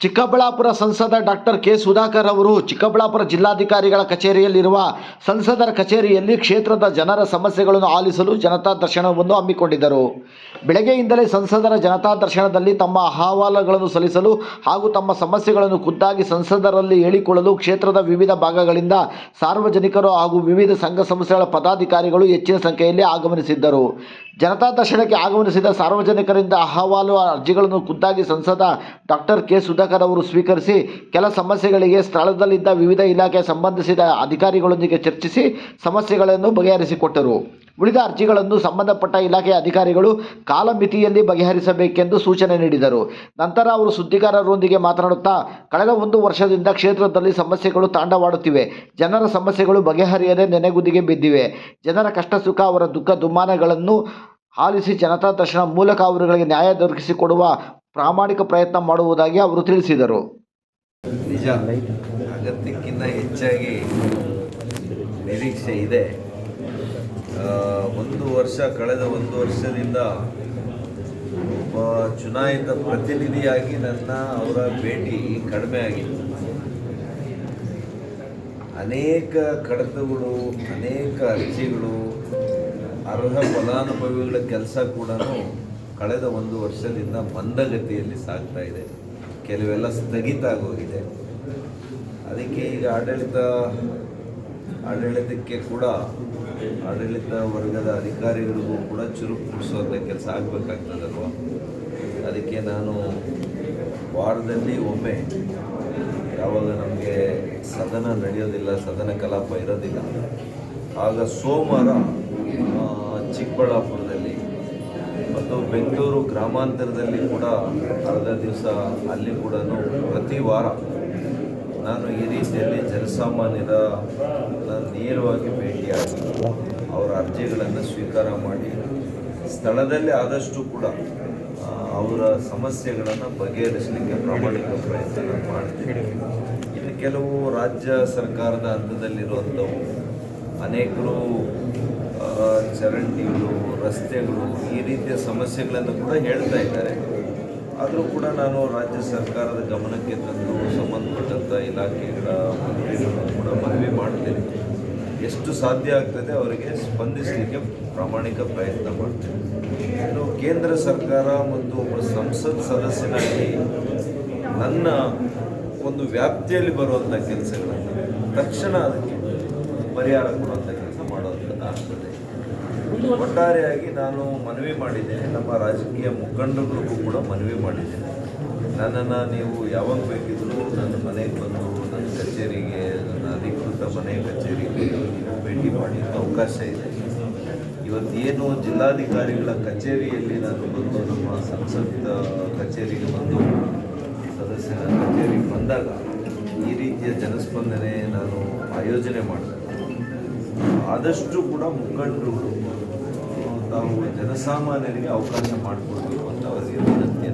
ಚಿಕ್ಕಬಳ್ಳಾಪುರ ಸಂಸದ doctor K Sudhakar ಅವರು ಚಿಕ್ಕಬಳ್ಳಾಪುರ ಜಿಲ್ಲಾಧಿಕಾರಿಗಳ ಕಚೇರಿಯಲ್ಲಿರುವ ಸಂಸದರ ಕಚೇರಿಯಲ್ಲಿ ಕ್ಷೇತ್ರದ ಜನರ ಸಮಸ್ಯೆಗಳನ್ನು ಆಲಿಸಲು ಜನತಾ ದರ್ಶನವನ್ನು ಹಮ್ಮಿಕೊಂಡಿದ್ದರು. ಬೆಳಗ್ಗೆಯಿಂದಲೇ ಸಂಸದರ ಜನತಾ ದರ್ಶನದಲ್ಲಿ ತಮ್ಮ ಅಹವಾಲುಗಳನ್ನು ಸಲ್ಲಿಸಲು ಹಾಗೂ ತಮ್ಮ ಸಮಸ್ಯೆಗಳನ್ನು ಖುದ್ದಾಗಿ ಸಂಸದರಲ್ಲಿ ಹೇಳಿಕೊಳ್ಳಲು ಕ್ಷೇತ್ರದ ವಿವಿಧ ಭಾಗಗಳಿಂದ ಸಾರ್ವಜನಿಕರು ಹಾಗೂ ವಿವಿಧ ಸಂಘ ಸಂಸ್ಥೆಗಳ ಪದಾಧಿಕಾರಿಗಳು ಹೆಚ್ಚಿನ ಸಂಖ್ಯೆಯಲ್ಲಿ ಆಗಮನಿಸಿದ್ದರು ಜನತಾ ದರ್ಶನಕ್ಕೆ ಆಗಮನಿಸಿದ ಸಾರ್ವಜನಿಕರಿಂದ ಅಹವಾಲು ಅರ್ಜಿಗಳನ್ನು ಖುದ್ದಾಗಿ ಸಂಸದ ಡಾಕ್ಟರ್ ಕೆ ಸುಧಾಕರ್ ಅವರು ಸ್ವೀಕರಿಸಿ ಕೆಲ ಸಮಸ್ಯೆಗಳಿಗೆ ಸ್ಥಳದಲ್ಲಿದ್ದ ವಿವಿಧ ಇಲಾಖೆ ಸಂಬಂಧಿಸಿದ ಅಧಿಕಾರಿಗಳೊಂದಿಗೆ ಚರ್ಚಿಸಿ ಸಮಸ್ಯೆಗಳನ್ನು ಬಗೆಹರಿಸಿಕೊಟ್ಟರು. ಉಳಿದ ಅರ್ಜಿಗಳನ್ನು ಸಂಬಂಧಪಟ್ಟ ಇಲಾಖೆಯ ಅಧಿಕಾರಿಗಳು ಕಾಲಮಿತಿಯಲ್ಲಿ ಬಗೆಹರಿಸಬೇಕೆಂದು ಸೂಚನೆ ನೀಡಿದರು. ನಂತರ ಅವರು ಸುದ್ದಿಗಾರರೊಂದಿಗೆ ಮಾತನಾಡುತ್ತಾ, ಕಳೆದ ಒಂದು ವರ್ಷದಿಂದ ಕ್ಷೇತ್ರದಲ್ಲಿ ಸಮಸ್ಯೆಗಳು ತಾಂಡವಾಡುತ್ತಿವೆ. ಜನರ ಸಮಸ್ಯೆಗಳು ಬಗೆಹರಿಯದೆ ನೆನೆಗುದಿಗೆ ಬಿದ್ದಿವೆ. ಜನರ ಕಷ್ಟ, ಸುಖ, ಅವರ ದುಃಖ ದುಮ್ಮಾನಗಳನ್ನು ಆಲಿಸಿ ಜನತಾ ದರ್ಶನ ಮೂಲಕ ಅವರುಗಳಿಗೆ ನ್ಯಾಯ ದೊರಕಿಸಿಕೊಡುವ ಪ್ರಾಮಾಣಿಕ ಪ್ರಯತ್ನ ಮಾಡುವುದಾಗಿ ಅವರು ತಿಳಿಸಿದರು. ನಿಜ. ಅಗತ್ಯಕ್ಕಿಂತ ಹೆಚ್ಚಾಗಿ ನಿರೀಕ್ಷೆ ಇದೆ. ಒಂದು ವರ್ಷ, ಕಳೆದ ಒಂದು ವರ್ಷದಿಂದ ಒಬ್ಬ ಚುನಾಯಿತ ಪ್ರತಿನಿಧಿಯಾಗಿ ನನ್ನ ಅವರ ಭೇಟಿ ಕಡಿಮೆ ಆಗಿತ್ತು. ಅನೇಕ ಕಡತಗಳು, ಅನೇಕ ಅರ್ಜಿಗಳು, ಅರ್ಹ ಫಲಾನುಭವಿಗಳ ಕೆಲಸ ಕೂಡ ಕಳೆದ ಒಂದು ವರ್ಷದಿಂದ ಮಂದಗತಿಯಲ್ಲಿ ಸಾಗ್ತಾ ಇದೆ. ಕೆಲವೆಲ್ಲ ಸ್ಥಗಿತ ಆಗೋಗಿದೆ. ಅದಕ್ಕೆ ಈಗ ಆಡಳಿತ ಆಡಳಿತಕ್ಕೆ ಕೂಡ ಆಡಳಿತ ವರ್ಗದ ಅಧಿಕಾರಿಗಳಿಗೂ ಕೂಡ ಚುರುಕು ಮೂಡಿಸುವಂಥ ಕೆಲಸ ಆಗಬೇಕಾಗ್ತದಲ್ವ? ಅದಕ್ಕೆ ನಾನು ವಾರದಲ್ಲಿ ಒಮ್ಮೆ ಯಾವಾಗ ನಮಗೆ ಸದನ ನಡೆಯೋದಿಲ್ಲ ಸದನ ಕಲಾಪ ಇರೋದಿಲ್ಲ. ಆಗ ಸೋಮವಾರ ಆ, ಮತ್ತು ಬೆಂಗಳೂರು ಗ್ರಾಮಾಂತರದಲ್ಲಿ ಕೂಡ ಅರ್ಧ ದಿವಸ ಅಲ್ಲಿ ಕೂಡ ಪ್ರತಿ ವಾರ ನಾನು ಈ ರೀತಿಯಲ್ಲಿ ಜನಸಾಮಾನ್ಯರ ನೇರವಾಗಿ ಭೇಟಿಯಾಗಿ ಅವರ ಅರ್ಜಿಗಳನ್ನು ಸ್ವೀಕಾರ ಮಾಡಿ ಸ್ಥಳದಲ್ಲಿ ಆದಷ್ಟು ಕೂಡ ಅವರ ಸಮಸ್ಯೆಗಳನ್ನು ಬಗೆಹರಿಸಲಿಕ್ಕೆ ಪ್ರಾಮಾಣಿಕ ಪ್ರಯತ್ನ ಮಾಡ್ತೀವಿ ಇನ್ನು ಕೆಲವು ರಾಜ್ಯ ಸರ್ಕಾರದ ಹಂತದಲ್ಲಿರುವಂಥವು ಅನೇಕರು ಚರಂಡಿಗಳು, ರಸ್ತೆಗಳು ಈ ರೀತಿಯ ಸಮಸ್ಯೆಗಳನ್ನು ಕೂಡ ಹೇಳ್ತಾ ಇದ್ದಾರೆ. ಆದರೂ ಕೂಡ ನಾನು ರಾಜ್ಯ ಸರ್ಕಾರದ ಗಮನಕ್ಕೆ ತಂದು ಸಂಬಂಧಪಟ್ಟಂಥ ಇಲಾಖೆಗಳ ಮಂತ್ರಿಗಳನ್ನು ಕೂಡ ಮನವಿ ಮಾಡ್ತೇನೆ. ಎಷ್ಟು ಸಾಧ್ಯ ಆಗ್ತದೆ ಅವರಿಗೆ ಸ್ಪಂದಿಸಲಿಕ್ಕೆ ಪ್ರಾಮಾಣಿಕ ಪ್ರಯತ್ನ ಮಾಡ್ತೇನೆ. ಇನ್ನು ಕೇಂದ್ರ ಸರ್ಕಾರ ಮತ್ತು ಒಬ್ಬ ಸಂಸತ್ ಸದಸ್ಯನಾಗಿ ನನ್ನ ಒಂದು ವ್ಯಾಪ್ತಿಯಲ್ಲಿ ಬರುವಂಥ ಕೆಲಸಗಳನ್ನು ತಕ್ಷಣ ಅದಕ್ಕೆ ಪರಿಹಾರ ಕೊಡುವಂಥ ಕೆಲಸ ಮಾಡುವಂಥದ್ದು ಆಗ್ತದೆ. ಒಟ್ಟಾರೆಯಾಗಿ ನಾನು ಮನವಿ ಮಾಡಿದ್ದೇನೆ. ನಮ್ಮ ರಾಜಕೀಯ ಮುಖಂಡರಿಗೂ ಕೂಡ ಮನವಿ ಮಾಡಿದ್ದೇನೆ. ನನ್ನನ್ನು ನೀವು ಯಾವಾಗ ಬೇಕಿದ್ರೂ ನನ್ನ ಮನೆಗೆ ಬಂದು ನನ್ನ ಕಚೇರಿಗೆ, ನನ್ನ ಅಧಿಕೃತ ಮನೆ ಕಚೇರಿಗೆ ನೀವು ಭೇಟಿ ಮಾಡಿ. ಅವಕಾಶ ಇದೆ. ಇವತ್ತೇನು ಜಿಲ್ಲಾಧಿಕಾರಿಗಳ ಕಚೇರಿಯಲ್ಲಿ ನಾನು ಬಂದು, ನಮ್ಮ ಸಂಸತ್ ಕಚೇರಿಗೆ ಬಂದು, ಸದಸ್ಯರ ಕಚೇರಿಗೆ ಬಂದಾಗ ಈ ರೀತಿಯ ಜನಸ್ಪಂದನೆ ನಾನು ಆಯೋಜನೆ ಮಾಡಿದಾಗ ಆದಷ್ಟು ಕೂಡ ಮುಖಂಡರುಗಳು ತಾವು ಜನಸಾಮಾನ್ಯರಿಗೆ ಅವಕಾಶ ಮಾಡಿಕೊಡ್ಬೇಕು ಅಂತ ಅವರಿಗೆ ವಿನಂತಿ